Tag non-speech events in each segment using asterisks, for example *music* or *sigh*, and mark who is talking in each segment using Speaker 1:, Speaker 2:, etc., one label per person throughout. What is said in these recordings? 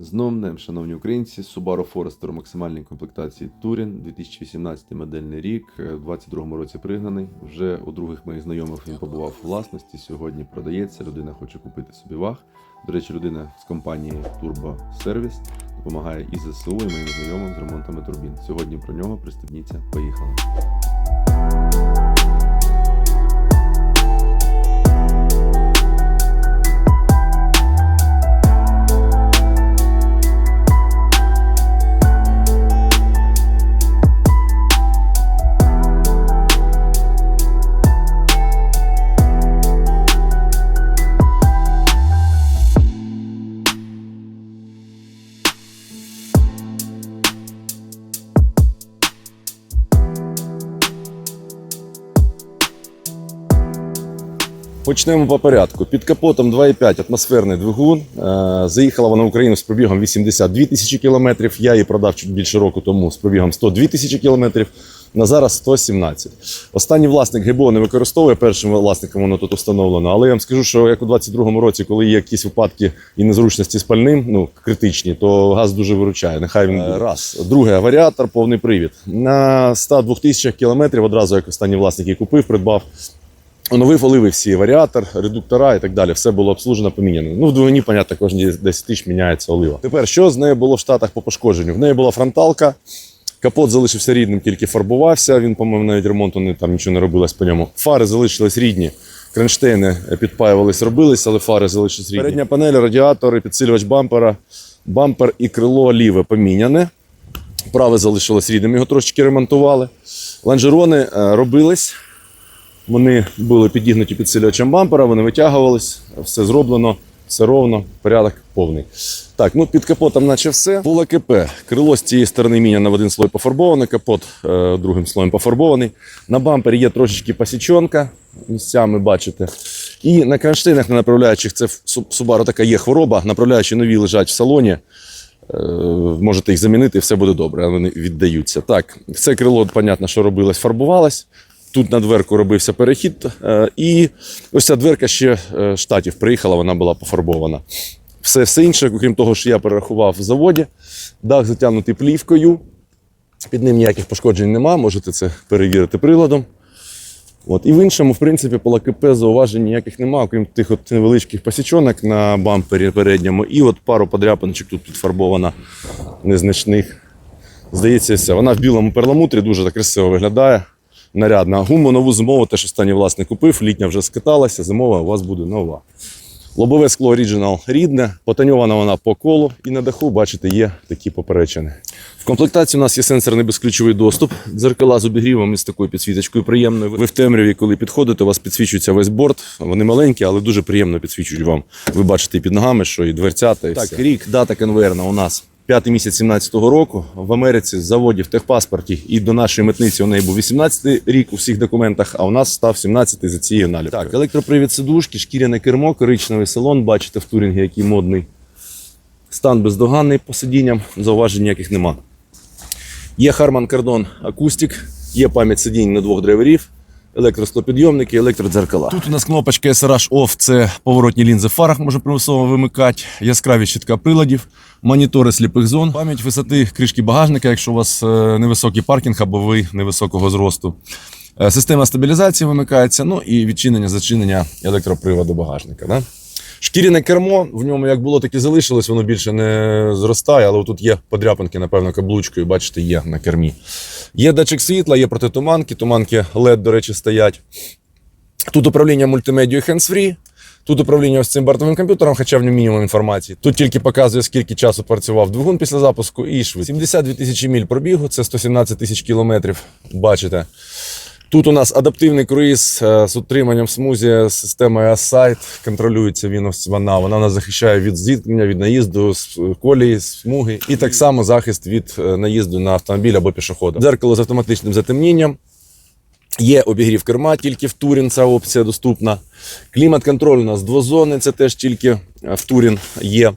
Speaker 1: З новим днем, шановні українці, Subaru Forester максимальній комплектації Touring, 2018 модельний рік, е, в 22-му році пригнаний. Вже у других моїх знайомих він побував у власності. Сьогодні продається. Людина хоче купити собі ваг. До речі, людина з компанії Turbo Service допомагає і ЗСУ, і моїм знайомим з ремонтами турбін. Сьогодні про нього пристебніться. Поїхали.
Speaker 2: Почнемо по порядку. Під капотом 2,5 атмосферний двигун. Е, Заїхала вона в Україну з пробігом 82 тисячі кілометрів. Я її продав чуть більше року тому з пробігом 102 тисячі кілометрів. На зараз 117. Останній власник ГБО не використовує, першим власником воно тут встановлено. Але я вам скажу, що як у 22-му році, коли є якісь випадки і незручності з пальним, ну критичні, то газ дуже виручає. Нехай він буде. раз. Друге, варіатор, повний привід. На 102 тисячах кілометрів одразу, як останній власник її купив, придбав. Оновив оливи всі, варіатор, редуктора і так далі. Все було обслужено, поміняно. Ну, в двигуні, понятно, кожні 10 тисяч міняється олива. Тепер, що з нею було в Штатах по пошкодженню? В неї була фронталка, капот залишився рідним, тільки фарбувався. Він, по-моєму, навіть ремонту не, там нічого не робилось по ньому. Фари залишились рідні. Кронштейни підпаювались, робились, але фари залишились рідні. Передня панель, радіатори, підсилювач бампера, бампер і крило ліве поміняне. Праве залишилось рідним, його трошечки ремонтували. Лонжерони е, робились. Вони були підігнуті підсилювачем бампера, вони витягувались, все зроблено, все ровно, порядок повний. Так, ну під капотом, наче все. Було КП. Крило з цієї сторони міняно в один слой пофарбоване, капот е, другим слоєм пофарбований. На бампері є трошечки посічонка, місцями бачите. І на кронштейнах, на направляючих, це в Subaru така є хвороба, направляючі нові лежать в салоні. Е, Можете їх замінити, і все буде добре, вони віддаються. Так, це крило, понятно, що робилось, фарбувалось. Тут на дверку робився перехід, е, і ось ця дверка ще е, штатів приїхала, вона була пофарбована. Все, все інше, окрім того, що я перерахував в заводі, дах затягнутий плівкою. Під ним ніяких пошкоджень нема, можете це перевірити приладом. От. І в іншому, в принципі, по ЛКП зауважень ніяких нема, окрім тих от невеличких посічонок на бампері передньому, і от пару подряпиночок тут підфарбована незначних. Здається, все. Вона в білому перламутрі дуже так красиво виглядає. Нарядна. Гуму нову зимову, теж останній власник купив, літня вже скаталася, зимова у вас буде нова. Лобове скло Original рідне, потоньована вона по колу, і на даху, бачите, є такі поперечини. В комплектації у нас є сенсорний безключовий доступ, дзеркала з обігрівом і з такою підсвіточкою приємною. Ви в темряві, коли підходите, у вас підсвічується весь борт. Вони маленькі, але дуже приємно підсвічують вам. Ви бачите і під ногами, що і дверцята, і так, все. рік, дата конвейерна у нас. П'ятий місяць 17-го року в Америці з заводів техпаспорті і до нашої митниці у неї був 18-й рік у всіх документах, а у нас став 17-й за цією наліпкою. Так, електропривід сидушки, шкіряне кермо, коричневий салон, бачите в турінгі, який модний. Стан бездоганний по сидінням, зауважень ніяких нема. Є Harman Kardon акустик, є пам'ять сидінь на двох драйверів, електростопідйомники, електродзеркала. Тут у нас кнопочка SRH Off, це поворотні лінзи в фарах, може примусово вимикати, яскраві щитка приладів, монітори сліпих зон, пам'ять висоти кришки багажника, якщо у вас е, невисокий паркінг або ви невисокого зросту. Е, Система стабілізації вимикається, ну і відчинення, зачинення електроприводу багажника. Да? Шкіряне кермо, в ньому як було, так і залишилось, воно більше не зростає, але тут є подряпинки, напевно, каблучкою, бачите, є на кермі. Є датчик світла, є протитуманки, туманки LED, до речі, стоять. Тут управління мультимедією hands-free. Тут управління ось цим бортовим комп'ютером, хоча в ньому мінімум інформації. Тут тільки показує, скільки часу працював двигун після запуску і швидкість. 72 тисячі міль пробігу, це 117 тисяч кілометрів. Бачите. Тут у нас адаптивний круїз е, з утриманням смузі системою Aside. Контролюється він ось вона. Вона нас захищає від зіткнення, від наїзду з колії, смуги. І так само захист від е, наїзду на автомобіль або пішохода. Дзеркало з автоматичним затемнінням. Є обігрів керма, тільки в Турін ця опція доступна. Клімат-контроль у нас двозонний, це теж тільки е, в Турін є.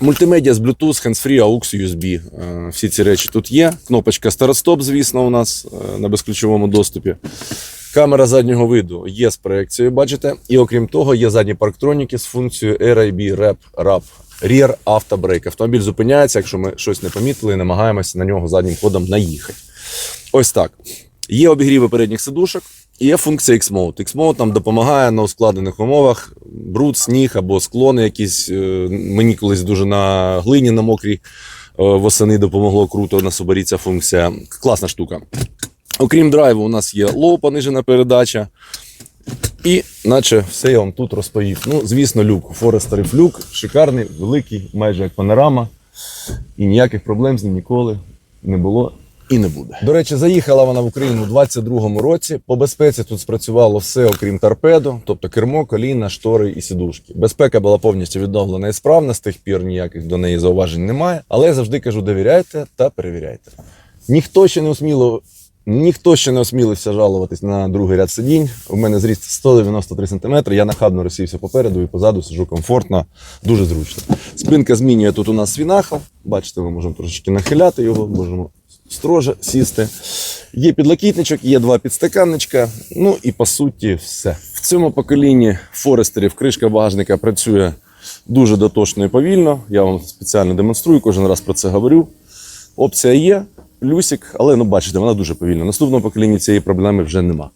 Speaker 2: Мультимедіа з Bluetooth, hands-free, AUX, USB. Е, Всі ці речі тут є. Кнопочка старт-стоп, звісно, у нас е, на безключовому доступі. Камера заднього виду є з проекцією, бачите. І окрім того, є задні парктроніки з функцією RIB Rap RAP. Rear Auto Brake. Автомобіль зупиняється, якщо ми щось не помітили, і намагаємося на нього заднім ходом наїхати. Ось так. Є обігріви передніх сидушок, є функція X-Mode. X-Mode нам допомагає на ускладнених умовах. Бруд, сніг або склони якісь. е, Мені колись дуже на глині на мокрій е, восени допомогло круто на Subaru ця функція. Класна штука. Окрім драйву, у нас є лоу понижена передача. І наче все я вам тут розповів. Ну, звісно, люк. Форестерів люк, шикарний, великий, майже як панорама. І ніяких проблем з ним ніколи не було і не буде. До речі, заїхала вона в Україну у 22-му році. По безпеці тут спрацювало все, окрім торпедо, тобто кермо, коліна, штори і сідушки. Безпека була повністю відновлена і справна, з тих пір ніяких до неї зауважень немає. Але я завжди кажу: довіряйте та перевіряйте. Ніхто ще не усміло. Ніхто ще не осмілився жалуватись на другий ряд сидінь. У мене зріст 193 см. Я нахабно розсівся попереду і позаду сиджу комфортно, дуже зручно. Спинка змінює тут у нас свінахал. Бачите, ми можемо трошечки нахиляти його, можемо строже сісти. Є підлокітничок, є два підстаканничка. Ну і по суті, все. В цьому поколінні Форестерів кришка багажника працює дуже дотошно і повільно. Я вам спеціально демонструю, кожен раз про це говорю. Опція є, плюсик, але ну бачите, вона дуже повільна. Наступного покоління цієї проблеми вже нема.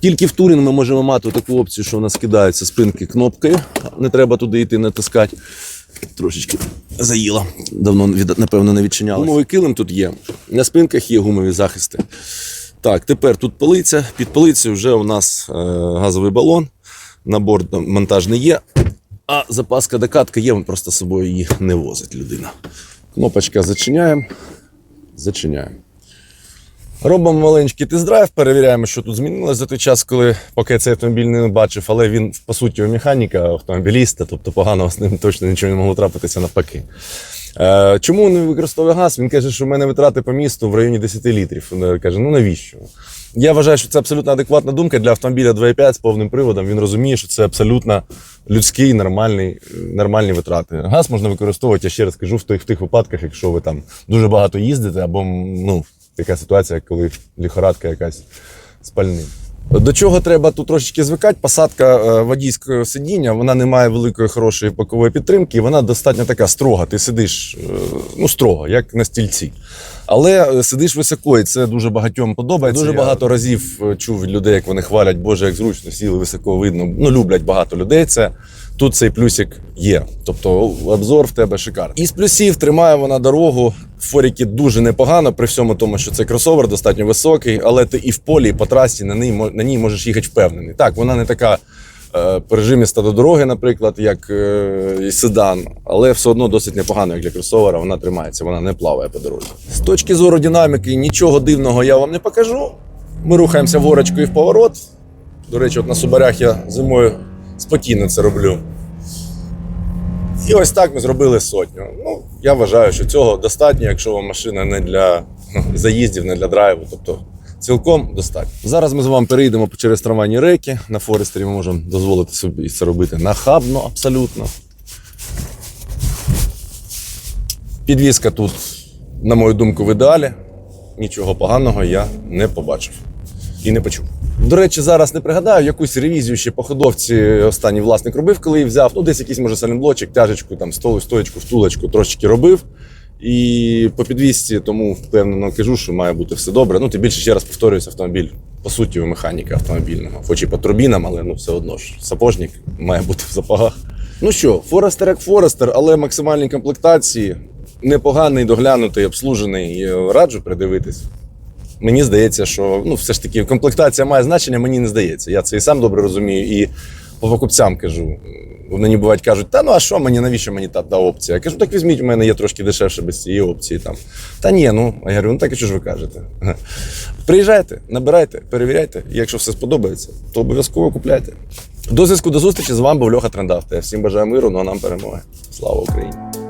Speaker 2: Тільки в турінг ми можемо мати таку опцію, що у нас кидаються спинки кнопкою. Не треба туди йти натискати. Трошечки заїла. Давно напевно не відчиняла. Гумовий килим тут є. На спинках є гумові захисти. Так, тепер тут полиця. Під полицею вже у нас е, газовий балон. Набор там, монтажний є. А запаска докатка є, він просто з собою її не возить людина. Кнопочка зачиняємо. Зачиняємо. Робимо маленький тест-драйв, перевіряємо, що тут змінилося за той час, коли поки цей автомобіль не бачив, але він по суті у механіка, автомобіліста, тобто поганого з ним точно нічого не могло трапитися навпаки. Е, чому не використовує газ? Він каже, що в мене витрати по місту в районі 10 літрів. Він каже, ну навіщо? Я вважаю, що це абсолютно адекватна думка для автомобіля 2.5 з повним приводом. Він розуміє, що це абсолютно людський, нормальний, нормальні витрати. Газ можна використовувати, я ще раз кажу, в тих, в тих випадках, якщо ви там дуже багато їздите, або ну, така ситуація, коли ліхорадка якась спальним. До чого треба тут трошечки звикати? Посадка е, водійського сидіння, вона не має великої хорошої бокової підтримки, і вона достатньо така строга. Ти сидиш е, ну, строго, як на стільці. Але е, сидиш високо, і це дуже багатьом подобається. Дуже багато разів чув від людей, як вони хвалять, Боже, як зручно, сіли високо видно. Ну, люблять багато людей це. Тут цей плюсик є. Тобто обзор в тебе шикарний. Із плюсів тримає вона дорогу. Форіки дуже непогано, при всьому тому, що це кросовер достатньо високий, але ти і в полі, і по трасі на ній, на ній можеш їхати впевнений. Так, вона не така е, пережиміста до дороги, наприклад, як е, седан, але все одно досить непогано, як для кросовера, вона тримається, вона не плаває по дорозі. З точки зору динаміки, нічого дивного я вам не покажу. Ми рухаємося в і в поворот. До речі, от на Субарях я зимою спокійно це роблю. І ось так ми зробили сотню. Ну, я вважаю, що цього достатньо, якщо вам машина не для заїздів, не для драйву. Тобто цілком достатньо. Зараз ми з вами перейдемо через трамвайні реки. На Форестері ми можемо дозволити собі це робити нахабно, абсолютно. Підвізка тут, на мою думку, в ідеалі. Нічого поганого я не побачив і не почув. До речі, зараз не пригадаю, якусь ревізію ще по ходовці останній власник робив, коли її взяв. Ну, десь якийсь, може, салінблочок, тяжечку, там, столу, стоечку, втулочку трошечки робив. І по підвісці, тому впевнено кажу, що має бути все добре. Ну, тим більше ще раз повторююся, автомобіль, по суті, механіка автомобільного. Хоч і по турбінам, але ну все одно ж. Сапожник має бути в запагах. Ну що, Форестер як Форестер, але максимальній комплектації. Непоганий, доглянутий, обслужений. Раджу придивитись. Мені здається, що ну, все ж таки комплектація має значення, мені не здається. Я це і сам добре розумію, і по покупцям кажу. Вони бувають кажуть, та ну а що мені, навіщо мені та, та опція? Я кажу, так візьміть, у мене є трошки дешевше без цієї опції. Там. Та ні, ну я говорю, ну так і що ж ви кажете? *laughs* Приїжджайте, набирайте, перевіряйте. І якщо все сподобається, то обов'язково купляйте. До зв'язку до зустрічі з вами був Льоха Трендавто. Я всім бажаю миру, ну а нам перемоги. Слава Україні!